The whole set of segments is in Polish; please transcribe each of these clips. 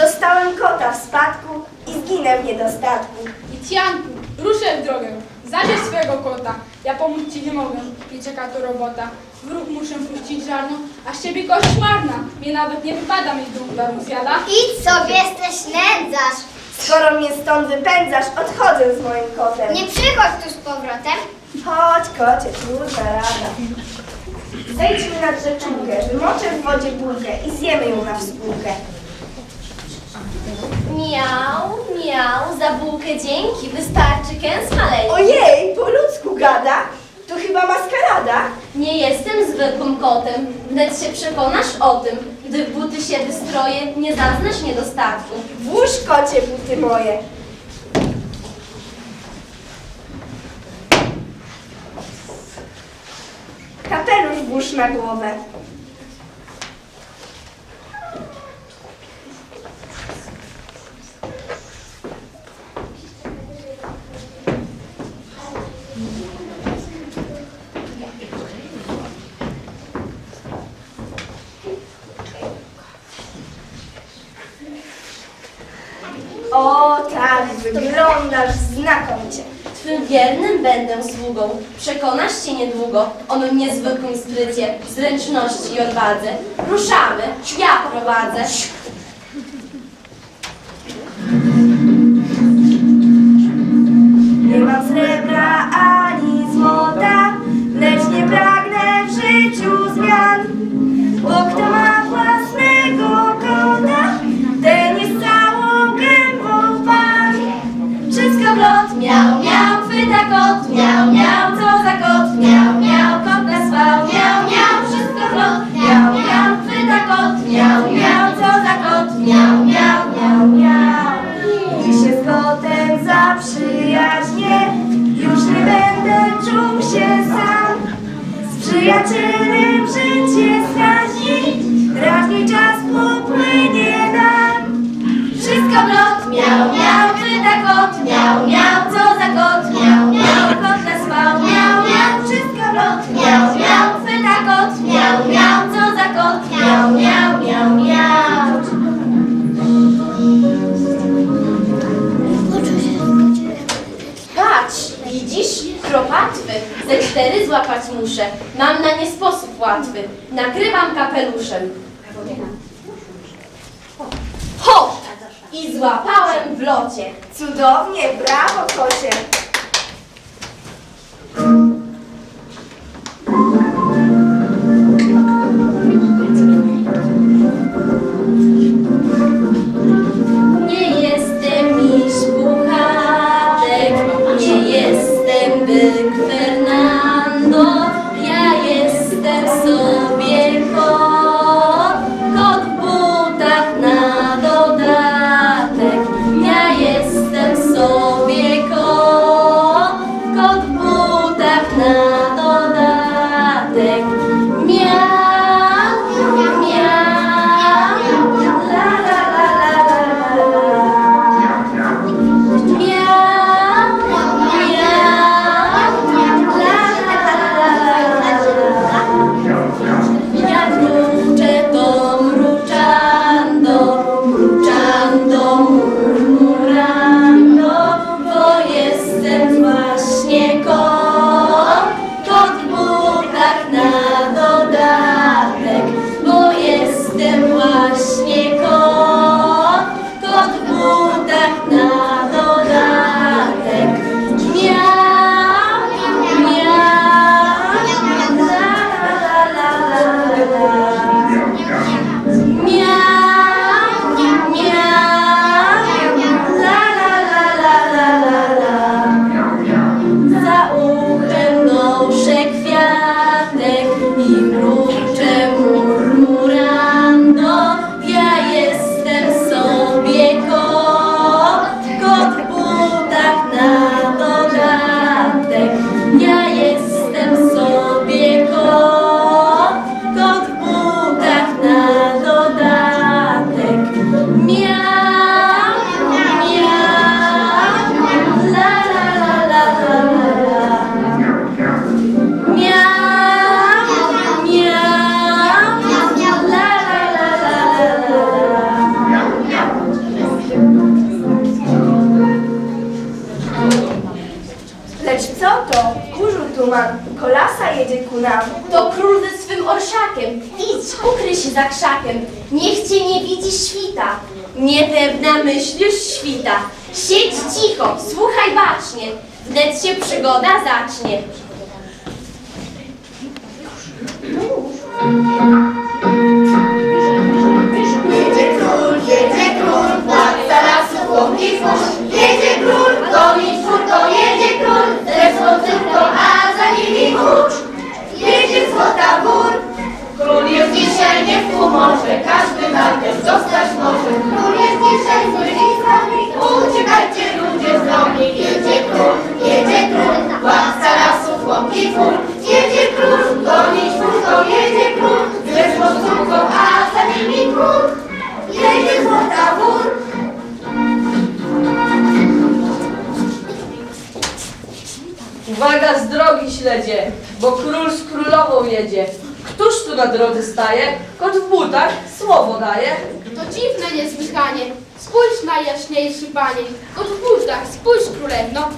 Dostałem kota w spadku i zginę w niedostatku. Icjanku, ruszę w drogę. Zabierz swojego kota. Ja pomóc ci nie mogę. Nie czeka to robota. W ruch muszę puścić żarno, a z ciebie kość marna. Mnie nawet nie wypada mieć dług dla zjada. Idź sobie, jesteś nędzarz. Skoro mnie stąd wypędzasz, odchodzę z moim kotem. Nie przychodź tu z powrotem. Chodź, kocie, trudna rada. Zejdźmy nad rzeczówkę, wymoczę w wodzie bułkę i zjemy ją na współkę. Miał, miał, za bułkę dzięki, wystarczy kęs maleńki. Ojej, po ludzku gada? To chyba maskarada? Nie jestem zwykłym kotem, lecz się przekonasz o tym, gdy w buty się wystroję, nie zaznasz niedostatku. Włóż kocie buty moje. Kapelusz włóż na głowę. O wyglądasz znakomicie. Twym wiernym będę sługą, przekonasz się niedługo o mym niezwykłym sprycie, zręczności i odwadze. Ruszamy, ja prowadzę. Przyjacielem życie Kropatwy. Ze cztery złapać muszę. Mam na nie sposób łatwy. Nakrywam kapeluszem. Hop! I złapałem w locie. Cudownie, brawo kocie. Krzakiem. Niech cię nie widzi świta. Niepewna myśl już świta. Siedź cicho, słuchaj bacznie. Wnet się przygoda zacznie. Jedzie król, jedzie król, władca lasu, łąki fur. Jedzie król, goni czwórką, jedzie król, ze złotówką, a za nimi kurcz. Jedzie złota wór. Nie w humorze, każdy najpierw zostać może. Król jest dzisiaj słaby, uciekajcie ludzie z drogi. Jedzie król, jedzie król, władca lasu, łąki fur. Jedzie król, goni czwórką, jedzie król, ze złotówką, a za nimi król. Jedzie złota wór. Uwaga z drogi śledzie, bo król z królową jedzie. Któż tu na drodze staje? Butach słowo daje. To dziwne niesłychanie. Spójrz najjaśniejszy panie. Butach, spójrz królewno.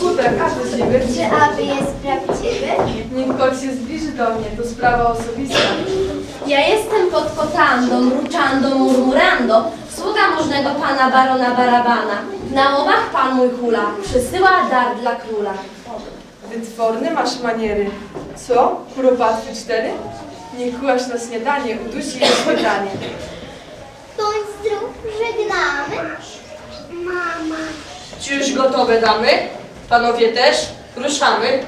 Butach, a to ciebie. Czy aby jest prawdziwy? Niech kot się zbliży do mnie, to sprawa osobista. Ja jestem pod kotandą, mruczando, murmurando, sługa możnego pana barona Barabana. Na łowach pan mój hula, przysyła dar dla króla. Wytworny masz maniery. Co? Kuropatwy cztery? Nie kułasz na śniadanie, udusi je śniadanie. Bądź zdrów, żegnamy. Mama. Czy już gotowe damy? Panowie też? Ruszamy.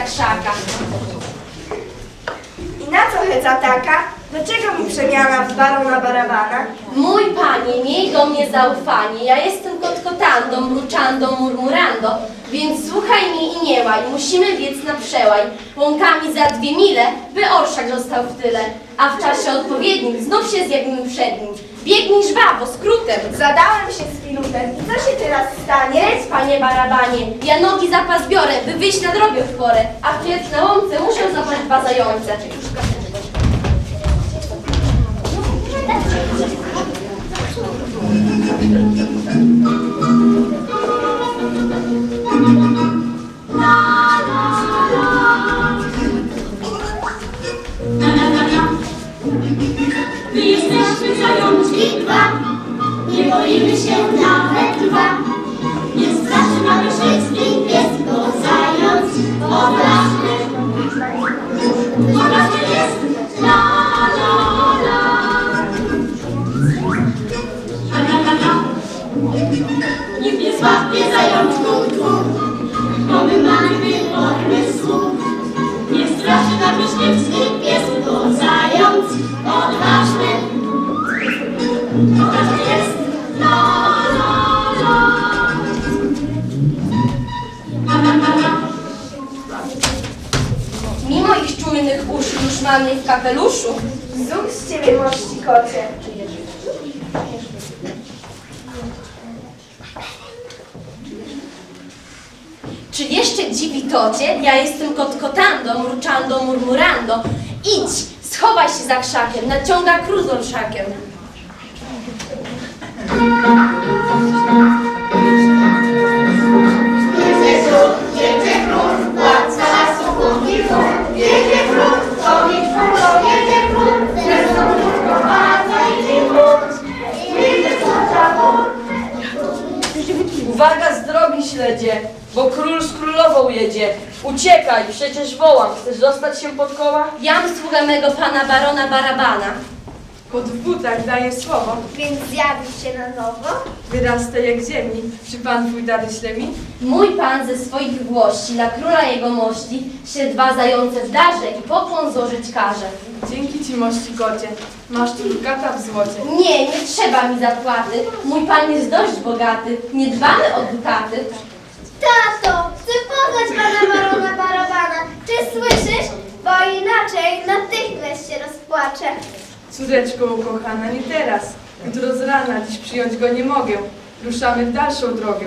Za krzaka. I na co heca taka? Dlaczego mi przemiana w barona barabana? Mój panie, miej do mnie zaufanie. Ja jestem kotkotandą, mruczando, murmurando. Więc słuchaj mnie i nie łaj, musimy biec na przełaj. Łąkami za dwie mile, by orszak został w tyle. A w czasie odpowiednim znów się zjawimy przed nim. Biegnij żwawo, skrótem. Zadałem się z pilutem i co się teraz stanie? Jedź, panie barabanie, ja nogi zapas biorę, by wyjść na drogę w porę. A wciec na łące muszę zapaść dwa zające. Nikt nie złapie zajączków dwóch, bo my mamy słuch. Nie straszy nam myśliwski pies, bo zając odważny. Odważny jest, la la la. Mimo ich czujnych uszu już mam je w kapeluszu. Zuch z ciebie mości kocie. Czy jeszcze dziwi to cię? Ja jestem kotkotando, mruczando, murmurando. Idź, schowaj się za krzakiem, naciąga król z Uwaga z drogi śledzie, bo król z królową jedzie. Uciekaj, przecież wołam. Chcesz dostać się pod koła? Jam sługa mego pana barona Barabana. Butach daje słowo. Więc zjawisz się na nowo? Wyrasta jak ziemi. Czy pan twój dary ślemi? Mój pan ze swoich włości dla króla jego mości się dwa zające w darze i pokłon złożyć każe. Dzięki ci mości kocie. Masz tu dukata w złocie. Nie, nie trzeba mi zapłaty. Mój pan jest dość bogaty. Nie dbamy o dukaty. Tato, chcę poznać pana barona Barabana. Czy słyszysz? Bo inaczej natychmiast się rozpłaczę. Córeczko ukochana, nie teraz. Jutro z rana, dziś przyjąć go nie mogę. Ruszamy w dalszą drogę.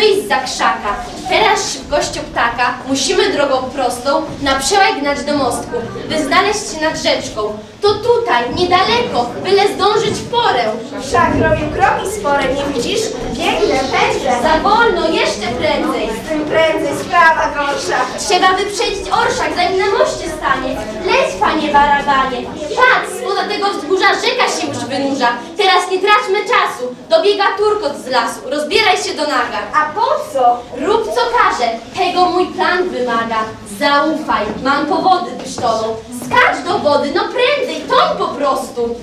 Wyjść za krzaka. Teraz szybkością ptaka musimy drogą prostą na przełaj gnać do mostku, by znaleźć się nad rzeczką. To tutaj, niedaleko, byle zdążyć w porę. Wszak robię kroki spore, nie widzisz? Biegnę, pędzę. Za wolno, jeszcze prędzej. Tym prędzej sprawa gorsza. Trzeba wyprzedzić orszak, zanim na moście stanie. Leć, panie barabanie. Patrz, spoza tego wzgórza rzeka się już wynurza. Teraz nie traćmy czasu. Dobiega turkot z lasu. Rozbieraj się do naga. A po co? Rób co każe, tego mój plan wymaga. Zaufaj, mam powody byś. Skacz do wody, no prędzej, toń po prostu.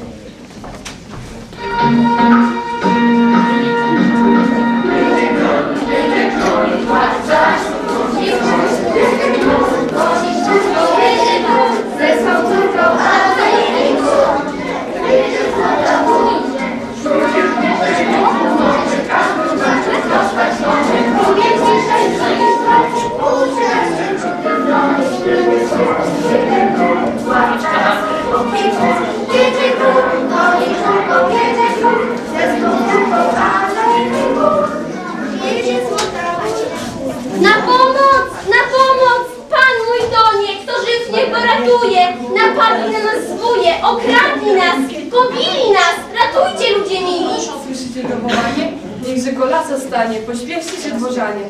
Się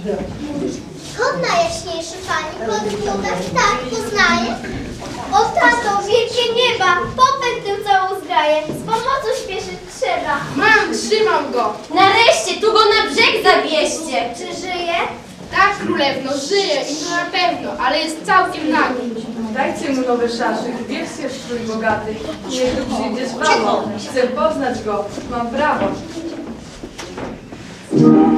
dworzanie. Kod najjaśniejszy pani, nutach tak poznaje. O tato, wielkie nieba, popęd tym całą zgraję, z pomocą śpieszyć trzeba. Mam, trzymam go. Nareszcie, tu go na brzeg zabierzcie! Czy żyje? Tak, królewno, żyje i to na pewno, ale jest całkiem nagi. Dajcie mu nowe szaszy, bierzcie w strój bogaty. Niech tu przyjdzie z babą. Chcę poznać go, mam prawo. Oh.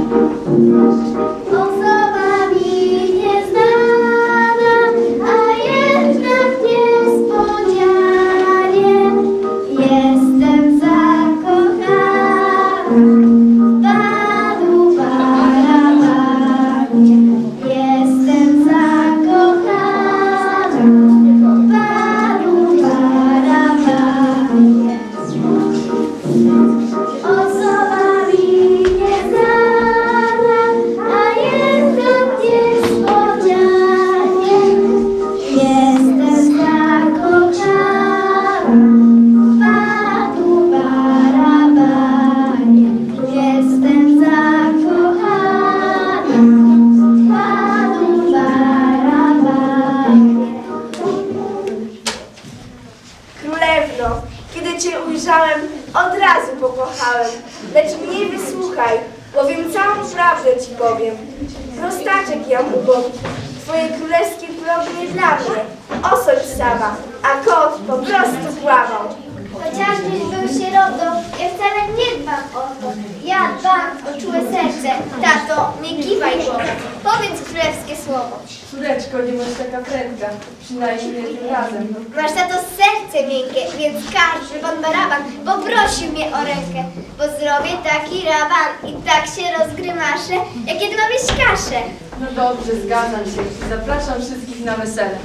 Nie dla mnie. Osądź sama, a kot po prostu kłamał. Chociażbyś był sierotą, ja wcale nie dbam o to. Ja dbam o czułe serce. Tato, nie kiwaj głową. Powiedz królewskie słowo. Córeczko, nie bądź taka prędka, przynajmniej nie tym razem. Masz tato serce miękkie, więc każ, że pan Baraban poprosił mnie o rękę, bo zrobię taki raban i tak się rozgrymaszę, jak jedno wieś kaszę. No dobrze, zgadzam się. Zapraszam wszystkich na wesele.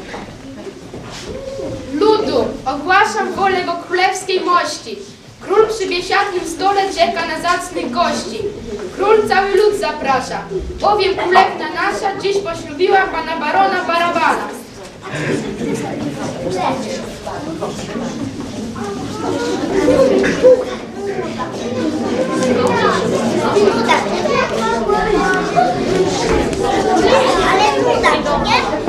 Ludu, ogłaszam wolę jego królewskiej mości. Król przy biesiadnym stole czeka na zacnych gości. Król cały lud zaprasza, bowiem królewna nasza dziś poślubiła pana barona Barabana. Ale nuda, nie?